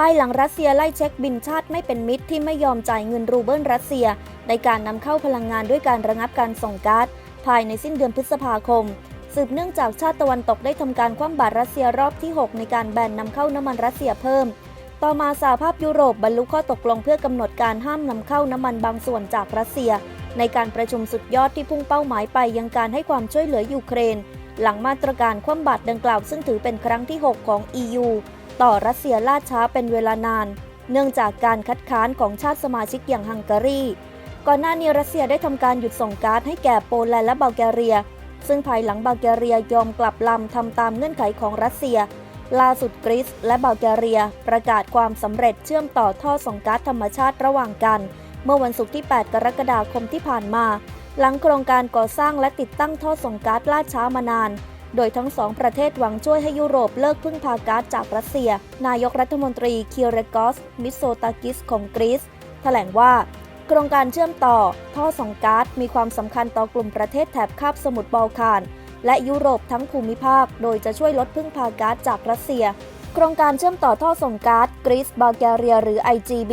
ภายหลังรัสเซียไล่เช็คบินชาติไม่เป็นมิตรที่ไม่ยอมจ่ายเงินรูเบิลรัสเซีย ในการนำเข้าพลังงานด้วยการระงับการส่งก๊าซภายในสิ้นเดือนพฤษภาคม สืบเนื่องจากชาติตะวันตกได้ทำการคว่ำบาตรรัสเซียรอบที่ 6 ในการแบนนำเข้าน้ำมันรัสเซียเพิ่ม ต่อมาสหภาพยุโรปบรรลุข้อตกลงเพื่อกำหนดการห้ามนำเข้าน้ำมันบางส่วนจากรัสเซีย ในการประชุมสุดยอดที่พุ่งเป้าหมายไปยังการให้ความช่วยเหลือยูเครน หลังมาตรการคว่ำบาตรดังกล่าวซึ่งถือเป็นครั้งที่ 6 ของ EU ต่อรัสเซียล่าช้าเป็นเวลานาน เนื่องจากการคัดค้านของชาติสมาชิกอย่างฮังการี ก่อนหน้านี้รัสเซียได้ทำการหยุดส่งก๊าซให้แก่โปแลนด์และบัลแกเรีย ซึ่งภายหลังบัลแกเรียยอมกลับลำทำตามเงื่อนไขของรัสเซีย ล่าสุดกรีซและบัลแกเรีย ประกาศความสำเร็จเชื่อมต่อท่อส่งก๊าซธรรมชาติระหว่างกัน เมื่อวันศุกร์ที่ 8 กรกฎาคมที่ผ่านมา หลังโครงการก่อสร้างและติดตั้งท่อส่งก๊าซล่าช้ามานาน โดยทั้งสองประเทศหวังช่วยให้ยุโรปเลิกพึ่งพาก๊าซจากรัสเซีย นายกรัฐมนตรีเคิเรกอส มิโซตากิสของกรีซแถลงว่า โครงการเชื่อมต่อ ท่อส่งก๊าซมีความสำคัญต่อกลุ่มประเทศแถบคาบสมุทรบอลข่าน และยุโรปทั้งภูมิภาค โดยจะช่วยลดพึ่งพาก๊าซจากรัสเซีย โครงการเชื่อมต่อท่อส่งก๊าซกรีซบัลแกเรียหรือ IGB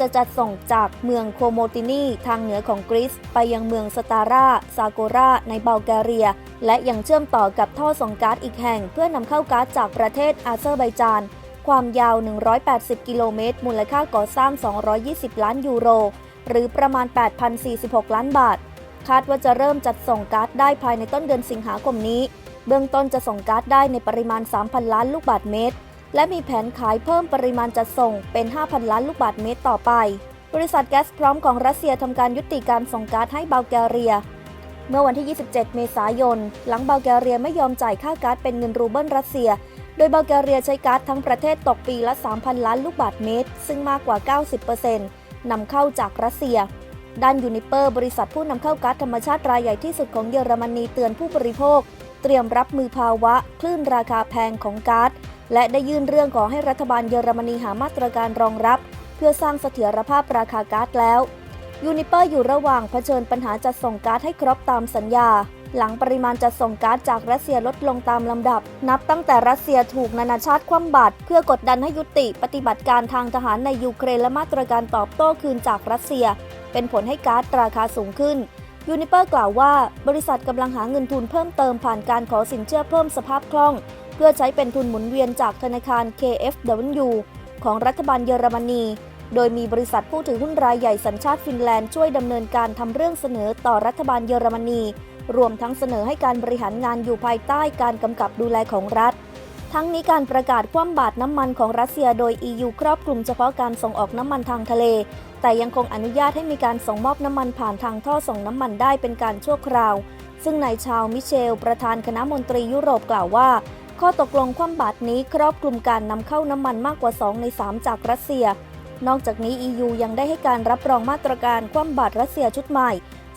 จะจัดส่งจากเมืองโคโมตินีทางเหนือของกรีซไปยังเมืองสตาราซาโกราในบัลแกเรีย และยังเชื่อมต่อกับท่อส่งก๊าซอีกแห่ง เพื่อนำเข้าก๊าซจากประเทศอาเซอร์ไบจาน ความยาว 180 กิโลเมตร มูลค่าก่อสร้าง 220 ล้านยูโร หรือประมาณ 8,046 ล้านบาท คาดว่าจะเริ่มจัดส่งก๊าซได้ภายในต้นเดือนสิงหาคมนี้ เบื้องต้นจะส่งก๊าซได้ในปริมาณ 3,000 ล้านลูกบาศก์เมตร และมีแผนขายเพิ่มปริมาณจัดส่งเป็น 5,000 ล้านลูกบาศก์เมตรต่อไป บริษัทแก๊สพร้อมของรัสเซียทำการยุติการส่งก๊าซให้บัลแกเรีย เมื่อวันที่ 27 เมษายน หลังบัลแกเรียไม่ยอมจ่ายค่าก๊าซเป็นเงินรูเบิลรัสเซีย โดยบัลแกเรียใช้ก๊าซทั้งประเทศตกปีละ 3,000 ล้านลูกบาศก์เมตร ซึ่งมากกว่า 90%นำเข้าจากรัสเซียด้านยูนิเปอร์ บริษัทผู้นำเข้าก๊าซธรรมชาติรายใหญ่ที่สุดของเยอรมนีเตือนผู้บริโภค เตรียมรับมือภาวะ คลื่นราคาแพงของก๊าซและได้ยื่นเรื่องขอให้รัฐบาลเยอรมนีหามาตรการรองรับ เพื่อสร้างเสถียรภาพราคาก๊าซแล้วยูนิเปอร์อยู่ระหว่างเผชิญปัญหาจัดส่งก๊าซให้ครบตามสัญญา หลังปริมาณจัดส่งก๊าซจากรัสเซียลดลงตามลำดับ นับตั้งแต่รัสเซียถูกนานาชาติคว่ำบาตรเพื่อกดดันให้ยุติปฏิบัติการทางทหารในยูเครนและมาตรการตอบโต้คืนจากรัสเซีย เป็นผลให้ก๊าซราคาสูงขึ้น ยูนิเปอร์กล่าวว่า บริษัทกำลังหาเงินทุนเพิ่มเติมผ่านการขอสินเชื่อเพิ่มสภาพคล่อง เพื่อใช้เป็นทุนหมุนเวียนจากธนาคาร KfW ของรัฐบาลเยอรมนี โดยมีบริษัทผู้ถือหุ้นรายใหญ่สัญชาติฟินแลนด์ช่วยดำเนินการทำเรื่องเสนอต่อรัฐบาลเยอรมนี รวมทั้งเสนอให้การบริหารงานอยู่ภายใต้การกำกับดูแลของรัฐ ทั้งนี้การประกาศคว่ำบาตรน้ำมันของรัสเซียโดย EU ครอบคลุมเฉพาะการส่งออกน้ำมันทางทะเล แต่ยังคงอนุญาตให้มีการส่งมอบน้ำมันผ่านทางท่อส่งน้ำมันได้เป็นการชั่วคราว ซึ่งนายชาวมิเชล ประธานคณะมนตรียุโรปกล่าวว่า ข้อตกลงคว่ำบาตรนี้ครอบคลุมการนำเข้าน้ำมันมากกว่า 2 ใน 3 จากรัสเซีย นอกจากนี้ EU ยังได้ให้การรับรองมาตรการคว่ำบาตรรัสเซียชุดใหม่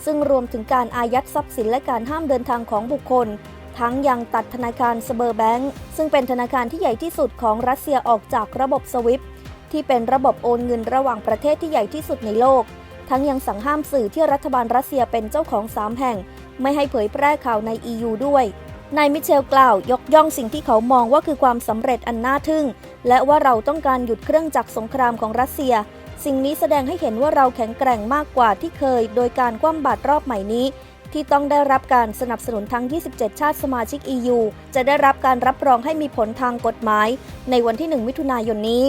ซึ่งรวมถึงการอายัดทรัพย์สินและการห้ามเดินทางของบุคคล ทั้งยังตัดธนาคารสเบอร์แบงก์ซึ่งเป็นธนาคารที่ใหญ่ที่สุดของรัสเซียออกจากระบบสวิฟที่เป็นระบบโอนเงินระหว่างประเทศที่ใหญ่ที่สุดในโลก ทั้งยังสั่งห้ามสื่อที่รัฐบาลรัสเซียเป็นเจ้าของ3แห่ง ไม่ให้เผยแพร่ข่าวใน EU ด้วยนายมิเชลกล่าวยกย่องสิ่งที่เขามองว่าคือความสำเร็จอันน่าทึ่ง และว่าเราต้องการหยุดเครื่องจักรสงครามของรัสเซีย สิ่งนี้แสดงให้เห็นว่าเราแข็งแกร่งมากกว่าที่เคย โดยการคว่ำบาตรรอบใหม่นี้ ที่ต้องได้รับการสนับสนุนทั้ง 27 ชาติสมาชิก EU จะได้รับการรับรองให้มีผลทางกฎหมาย ในวันที่ 1 มิถุนายนนี้